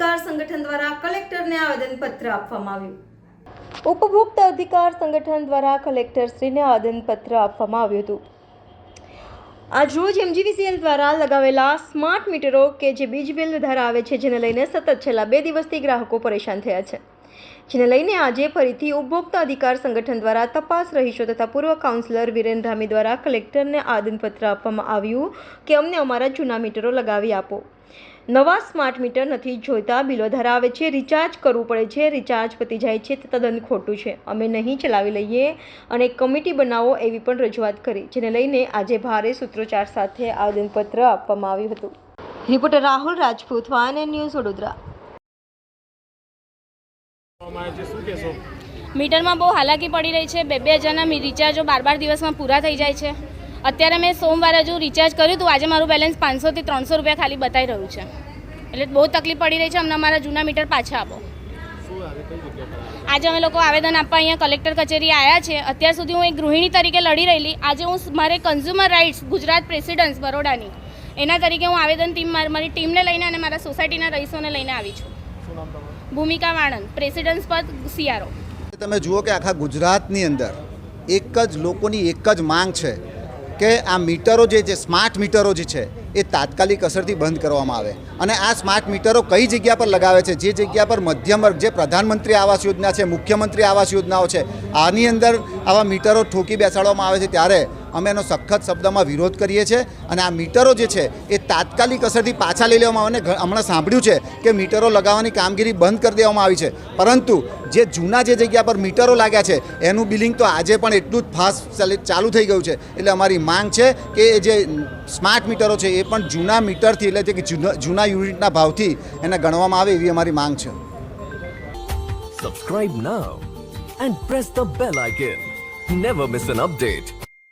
અધિકાર સંગઠન દ્વારા કલેક્ટરને આવેદનપત્ર આપવામાં આવ્યું. ઉપભોક્તા અધિકાર સંગઠન દ્વારા કલેક્ટરશ્રીને આવેદનપત્ર આપવામાં આવ્યું હતું. આજ રોજ એમજીવીસીએલ દ્વારા લગાવેલા સ્માર્ટ મીટરો કે જે વીજ બિલ ધરાવે છે, જેને લઈને સતત છેલ્લા બે દિવસથી ગ્રાહકો પરેશાન થયા છે. જેને લઈને આજે ફરીથી ઉપભોક્તા અધિકાર સંગઠન દ્વારા તપાસ રહીશો તથા પૂર્વ કાઉન્સિલર વિરેન રામી દ્વારા કલેક્ટરને આવેદનપત્ર આપવામાં આવ્યું કે અમને અમારા જૂના મીટરો લગાવી આપો. નવા સ્માર્ટ મીટર નથી જોઈતા. બિલો ધરાવે છે રિચાર્જ કરવું પડે છે. રિચાર્જ પતી જાય છે, તે તદ્દન ખોટું છે. અમે નહીં ચલાવી લઈએ અને કમિટી બનાવો એવી પણ રજૂઆત કરી, જેને લઈને આજે ભારે સૂત્રોચ્ચાર સાથે આવેદનપત્ર આપવામાં આવ્યું હતું. રિપોર્ટર રાહુલ રાજપૂત વાન ન્યૂઝ વડોદરા. મીટરમાં બહુ હાલાકી પડી રહી છે. બે બે હજારના રિચાર્જો બાર બાર દિવસમાં પૂરા થઈ જાય છે. અત્યારે મેં સોમવારે હજુ રિચાર્જ કર્યું હતું. આજે મારું બેલેન્સ પાંચસોથી ત્રણસો રૂપિયા ખાલી બતાવી રહ્યું છે. એટલે બહુ તકલીફ પડી રહી છે. અમને અમારા જૂના મીટર પાછા આપો. આજે અમે લોકો આવેદન આપવા અહીંયા કલેક્ટર કચેરી આવ્યા છે. અત્યાર સુધી હું એક ગૃહિણી તરીકે લડી રહેલી. આજે હું મારે કન્ઝ્યુમર રાઇટ્સ ગુજરાત પ્રેસિડન્સ બરોડાની, એના તરીકે હું આવેદન ટીમ માર- ટીમને લઈને અને મારા સોસાયટીના રહીશોને લઈને આવી છું. ભૂમિકા વાણંદ પ્રેસિડન્સ પદ સીઆરઓ તમે જુઓ કે આખા ગુજરાતની અંદર એક જ લોકોની એક જ માંગ છે. કે આ મીટરો જે છે સ્માર્ટ મીટરો જે છે એ તાત્કાલિક અસરથી બંધ કરવામાં આવે. અને આ સ્માર્ટ મીટરો કઈ જગ્યા પર લગાવે છે? જે જગ્યા પર મધ્યમ વર્ગ, જે પ્રધાનમંત્રી આવાસ યોજના છે, મુખ્યમંત્રી આવાસ યોજનાઓ છે, આની અંદર આવા મીટરો ઠોકી બેસાડવામાં આવે છે ત્યારે અમે એનો સખત શબ્દમાં વિરોધ કરીએ છીએ. અને આ મીટરો જે છે એ તાત્કાલિક અસરથી પાછા લઈ લેવામાં આવે અને હમણાં સાંભળ્યું છે કે મીટરો લગાવવાની કામગીરી બંધ કરી દેવામાં આવી છે. પરંતુ જે જૂના જે જગ્યા પર મીટરો લાગ્યા છે, એનું બિલિંગ તો આજે પણ એટલું જ ફાસ્ટ ચાલુ થઈ ગયું છે. એટલે અમારી માંગ છે કે જે સ્માર્ટ મીટરો છે એ પણ જૂના મીટરથી એટલે કે જૂના યુનિટના ભાવથી એને ગણવામાં આવે એવી અમારી માંગ છે Subscribe now and press the bell icon. Never miss an update.